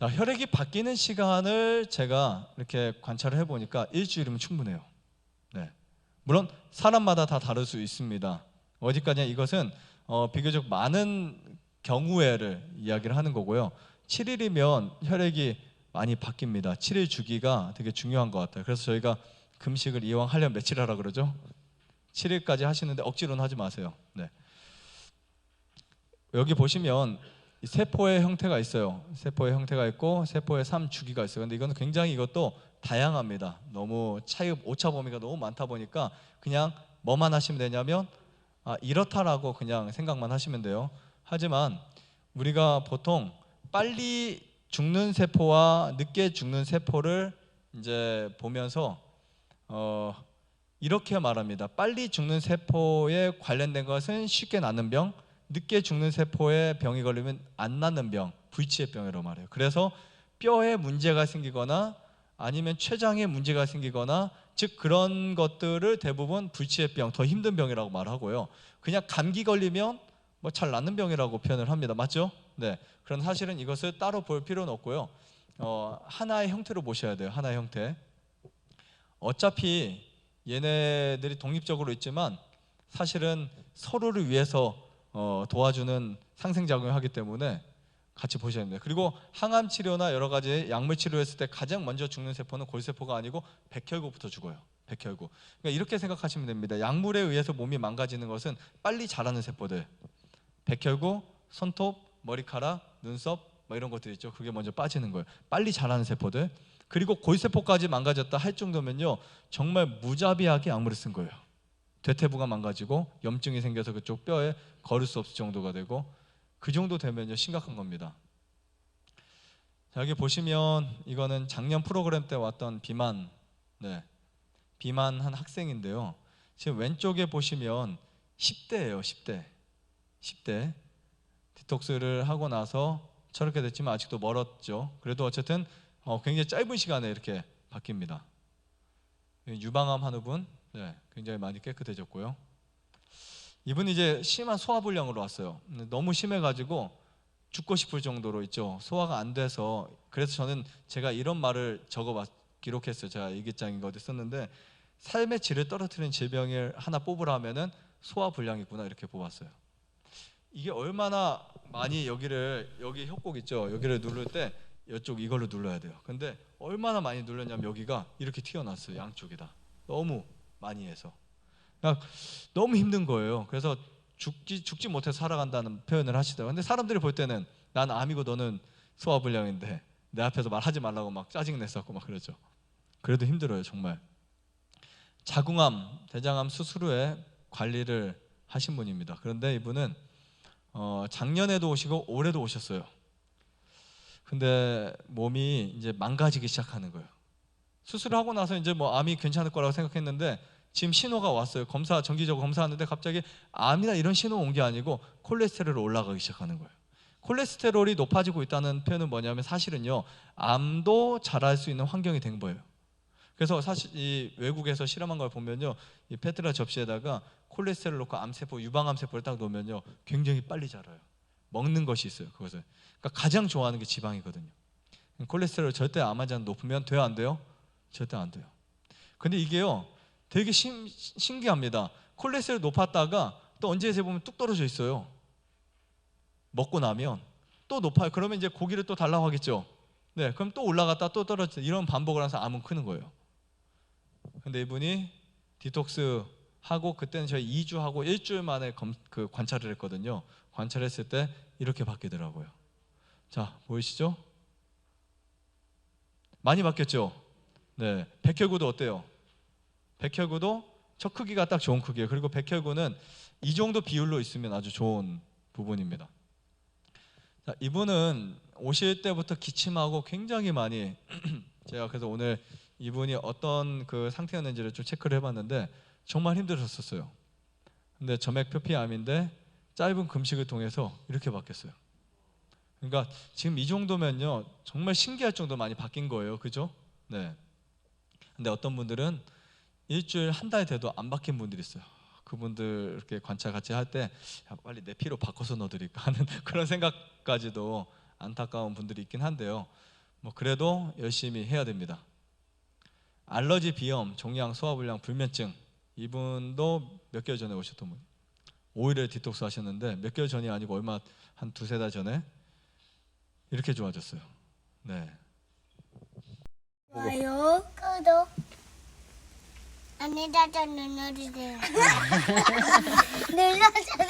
자, 혈액이 바뀌는 시간을 제가 이렇게 관찰을 해보니까 일주일이면 충분해요. 네. 물론 사람마다 다 다를 수 있습니다. 어디까지냐 이것은 어, 비교적 많은 경우에를 이야기를 하는 거고요. 7일이면 혈액이 많이 바뀝니다. 7일 주기가 되게 중요한 것 같아요. 그래서 저희가 금식을 이왕 하려면 며칠 하라 그러죠? 7일까지 하시는데 억지로는 하지 마세요. 네. 여기 보시면 이 세포의 형태가 있어요. 세포의 형태가 있고 세포의 3주기가 있어요. 근데 이거는 굉장히 이것도 다양합니다. 너무 차이 오차 범위가 너무 많다 보니까 그냥 뭐만 하시면 되냐면 아, 이렇다라고 그냥 생각만 하시면 돼요. 하지만 우리가 보통 빨리 죽는 세포와 늦게 죽는 세포를 이제 보면서 어, 이렇게 말합니다. 빨리 죽는 세포에 관련된 것은 쉽게 낫는 병, 늦게 죽는 세포에 병이 걸리면 안 낫는 병, 불치의 병이라고 말해요. 그래서 뼈에 문제가 생기거나 아니면 췌장에 문제가 생기거나 즉 그런 것들을 대부분 불치의 병, 더 힘든 병이라고 말하고요. 그냥 감기 걸리면 뭐 잘 낫는 병이라고 표현을 합니다. 맞죠? 네. 그런 사실은 이것을 따로 볼 필요는 없고요. 어, 하나의 형태로 보셔야 돼요. 하나의 형태. 어차피 얘네들이 독립적으로 있지만 사실은 서로를 위해서 어, 도와주는 상생작용을 하기 때문에 같이 보셔야 됩니다. 그리고 항암 치료나 여러 가지 약물 치료했을 때 가장 먼저 죽는 세포는 골세포가 아니고 백혈구부터 죽어요. 백혈구. 그러니까 이렇게 생각하시면 됩니다. 약물에 의해서 몸이 망가지는 것은 빨리 자라는 세포들. 백혈구, 손톱, 머리카락, 눈썹 뭐 이런 것들 있죠. 그게 먼저 빠지는 거예요. 빨리 자라는 세포들. 그리고 골세포까지 망가졌다 할 정도면요. 정말 무자비하게 약물을 쓴 거예요. 대퇴부가 망가지고 염증이 생겨서 그쪽 뼈에 걸을 수 없을 정도가 되고 그 정도 되면요 심각한 겁니다. 자, 여기 보시면 이거는 작년 프로그램 때 왔던 비만, 네, 비만 한 학생인데요. 지금 왼쪽에 보시면 10대예요, 10대, 10대 디톡스를 하고 나서 저렇게 됐지만 아직도 멀었죠. 그래도 어쨌든 어, 굉장히 짧은 시간에 이렇게 바뀝니다. 유방암 한 후분, 네, 굉장히 많이 깨끗해졌고요. 이분 이제 심한 소화불량으로 왔어요. 너무 심해가지고 죽고 싶을 정도로 있죠. 소화가 안 돼서 그래서 저는 제가 이런 말을 적어 기록했어요. 제가 일기장인 거 어디 썼는데 삶의 질을 떨어뜨리는 질병을 하나 뽑으라면은 소화불량이구나 이렇게 뽑았어요. 이게 얼마나 많이 여기를 여기 협곡 있죠. 여기를 누를 때 이쪽 이걸로 눌러야 돼요. 근데 얼마나 많이 눌렀냐면 여기가 이렇게 튀어나왔어요. 양쪽이다. 너무 많이 해서. 그러니까 너무 힘든 거예요. 그래서 죽지 죽지 못해 살아간다는 표현을 하시더라고요. 근데 사람들이 볼 때는 난 암이고 너는 소화불량인데 내 앞에서 말하지 말라고 막 짜증 냈었고 막 그러죠. 그래도 힘들어요, 정말. 자궁암, 대장암 수술 후에 관리를 하신 분입니다. 그런데 이분은 어, 작년에도 오시고 올해도 오셨어요. 근데 몸이 이제 망가지기 시작하는 거예요. 수술을 하고 나서 이제 뭐 암이 괜찮을 거라고 생각했는데 지금 신호가 왔어요. 검사 정기적으로 검사하는데 갑자기 암이나 이런 신호 온 게 아니고 콜레스테롤이 올라가기 시작하는 거예요. 콜레스테롤이 높아지고 있다는 표현은 뭐냐면 사실은요 암도 자랄 수 있는 환경이 된 거예요. 그래서 사실 이 외국에서 실험한 걸 보면요 이 페트라 접시에다가 콜레스테롤 넣고 암세포 유방암 세포를 딱 놓으면요 굉장히 빨리 자라요. 먹는 것이 있어요 그것을. 그러니까 가장 좋아하는 게 지방이거든요. 콜레스테롤 절대 암 환자 높으면 돼요 안 돼요? 절대 안 돼요. 근데 이게요 되게 신, 신기합니다. 콜레스테롤 높았다가 또 언제 재보면 뚝 떨어져 있어요. 먹고 나면 또 높아요. 그러면 이제 고기를 또 달라고 하겠죠. 네, 그럼 또 올라갔다 또 떨어져. 이런 반복을 하면서 암은 크는 거예요. 근데 이분이 디톡스 하고 그때는 저희 2주 하고 일주일 만에 검, 그 관찰을 했거든요. 관찰했을 때 이렇게 바뀌더라고요. 자, 보이시죠? 많이 바뀌었죠? 네. 백혈구도 어때요? 백혈구도 척 크기가 딱 좋은 크기예요. 그리고 백혈구는 이 정도 비율로 있으면 아주 좋은 부분입니다. 자, 이분은 오실 때부터 기침하고 굉장히 많이 제가 그래서 오늘 이분이 어떤 그 상태였는지를 좀 체크를 해봤는데 정말 힘들었었어요. 근데 점액 표피암인데 짧은 금식을 통해서 이렇게 바뀌었어요. 그러니까 지금 이 정도면요 정말 신기할 정도 많이 바뀐 거예요, 그죠? 네. 근데 어떤 분들은 일주일 한 달 돼도 안 바뀐 분들이 있어요. 그분들 이렇게 관찰 같이 할 때 빨리 내 피로 바꿔서 넣어드릴까 하는 그런 생각까지도 안타까운 분들이 있긴 한데요. 뭐 그래도 열심히 해야 됩니다. 알러지 비염, 종양, 소화불량, 불면증 이분도 몇 개월 전에 오셨던 분. 5일에 디톡스 하셨는데 몇 개월 전이 아니고 얼마 한 두세 달 전에 이렇게 좋아졌어요. 네. 좋아요, 구독. 안내자자 눌러주세요. 눌러주세요. 눌러주세요.